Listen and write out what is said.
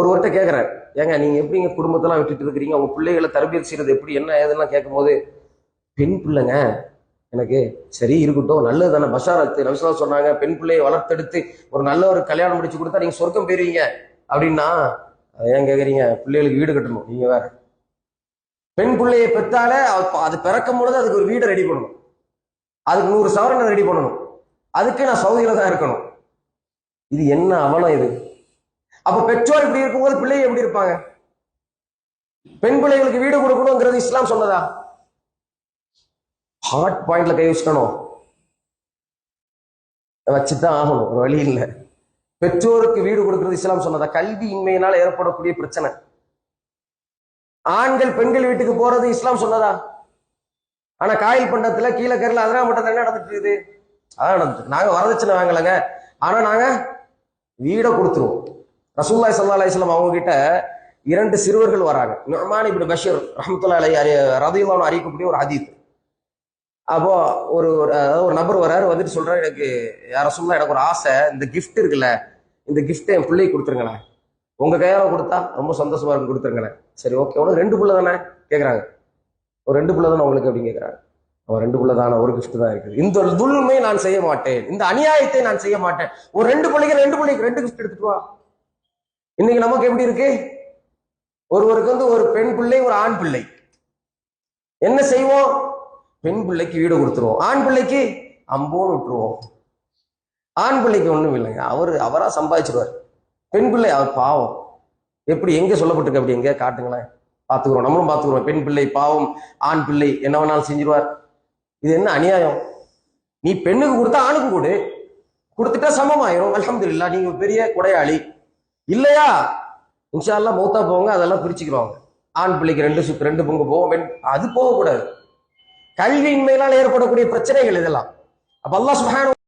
ஒருவர்கிட்ட கேட்குறாரு ஏங்க நீங்க எப்படிங்க குடும்பத்தெல்லாம் விட்டுட்டு இருக்கிறீங்க? உங்கள் பிள்ளைகளை தரபியல் செய்கிறது எப்படி? என்ன ஏதெல்லாம் கேட்கும்போது பெண் பிள்ளைங்க எனக்கு சரி இருக்கட்டும் நல்லது தானே. பஷாரத்து ரவிசா சொன்னாங்க பெண் பிள்ளையை வளர்த்தெடுத்து ஒரு நல்ல ஒரு கல்யாணம் முடிச்சு கொடுத்தா நீங்கள் சொர்க்கம் போயிருவீங்க. அப்படின்னா அதை ஏன் கேட்குறீங்க பிள்ளைகளுக்கு வீடு கட்டணும் நீங்கள் வேற. பெண் பிள்ளையை பெற்றாலே அது பிறக்கும் பொழுது அதுக்கு ஒரு வீடை ரெடி பண்ணணும். அதுக்கு நூறு சவரனை ரெடி பண்ணணும். அதுக்கு நான் சவுதியில் தான் இருக்கணும். இது என்ன அவலம் இது? அப்ப பெற்றோர் இப்படி இருக்கும்போது பிள்ளை எப்படி இருப்பாங்க? பெண் பிள்ளைகளுக்கு வீடு கொடுக்கணுங்கிறது இஸ்லாம் சொன்னதா? ஹார்ட் பாயிண்ட்ல கை வச்சுக்கணும். வச்சுதான் ஆகணும் ஒரு வழி இல்லை. பெற்றோருக்கு வீடு கொடுக்கறது இஸ்லாம் சொன்னதா? கல்வி இன்மையினால் ஏற்படக்கூடிய பிரச்சனை. ஆண்கள் பெண்கள் வீட்டுக்கு போறது இஸ்லாம் சொன்னதா? ஆனா காயில் பண்டத்துல கீழே கரில் அதெல்லாம் மட்டும் என்ன நடந்துட்டு இருக்குது? அதான் நடந்துட்டு நாங்க வரதட்சணை வாங்கலைங்க. ஆனா நாங்க வீடை கொடுத்துருவோம். ரசூல்லாய் சல்லா அலிஸ்லாம் அவங்க கிட்ட இரண்டு சிறுவர்கள் வராங்க. நுர்மான் இப்படி பஷீர் ரஹமத்துல்லா அலை ரதையுல்லான்னு அறியக்கூடிய ஒரு ஹதீத் அப்போ ஒரு ஒரு- அதாவது ஒரு நபர் வராரு வந்துட்டு சொல்றாரு எனக்கு யார சொல்லலாம் எனக்கு ஒரு ஆசை இந்த கிஃப்ட் இருக்குல்ல இந்த கிஃப்ட் என் பிள்ளைக்கு கொடுத்துருங்களேன். உங்க கையால கொடுத்தா ரொம்ப சந்தோஷமா இருக்கும் கொடுத்துருங்களேன். சரி ஓகே உனக்கு ரெண்டு பிள்ளை தானே? கேட்குறாங்க ஒரு ரெண்டு பிள்ளை தானே உங்களுக்கு அப்படின்னு கேட்குறாங்க அவன் ரெண்டு பிள்ளை தானே ஒரு கிஃப்ட் தான் இருக்குது. இந்த துல்மை நான் செய்ய மாட்டேன். இந்த அநியாயத்தை நான் செய்ய மாட்டேன். ஒரு ரெண்டு பிள்ளைக்கு ரெண்டு பிள்ளைக்கு ரெண்டு கிஃப்ட் எடுத்துட்டு வா. இன்னைக்கு நமக்கு எப்படி இருக்கு? ஒருவருக்கு வந்து ஒரு பெண் பிள்ளை ஒரு ஆண் பிள்ளை. என்ன செய்வோம்? பெண் பிள்ளைக்கு வீடு கொடுத்துருவோம். ஆண் பிள்ளைக்கு அம்போன்னு விட்டுருவோம். ஆண் பிள்ளைக்கு ஒண்ணும் இல்லைங்க. அவரு அவரா சம்பாதிச்சிருவார். பெண் பிள்ளை அவர் பாவம். எப்படி எங்க சொல்லப்பட்டிருக்கு அப்படி? எங்க? காட்டுங்களேன். பாத்துக்கிறோம் நம்மளும் பாத்துக்கிறோம் பெண் பிள்ளை பாவம் ஆண் பிள்ளை என்ன வேணாலும் செஞ்சிருவார். இது என்ன அநியாயம்? நீ பெண்ணுக்கு கொடுத்தா ஆணுக்கு கொடு. கொடுத்துட்டா சமமாயிரும். அல்ஹம்துலில்லாஹ் நீங்க பெரிய கொடையாளி. இல்லையா? இன்ஷால்லாம் மௌத்தா போவாங்க அதெல்லாம் பிரிச்சுக்கிறோம் ஆண் பிள்ளைக்கு ரெண்டு சுத்து ரெண்டு பங்கு போவோம் பெண் அது போகக்கூடாது. கல்வியின்மையினால் ஏற்படக்கூடிய பிரச்சனைகள் இதெல்லாம். அப்ப அல்லா சுஹான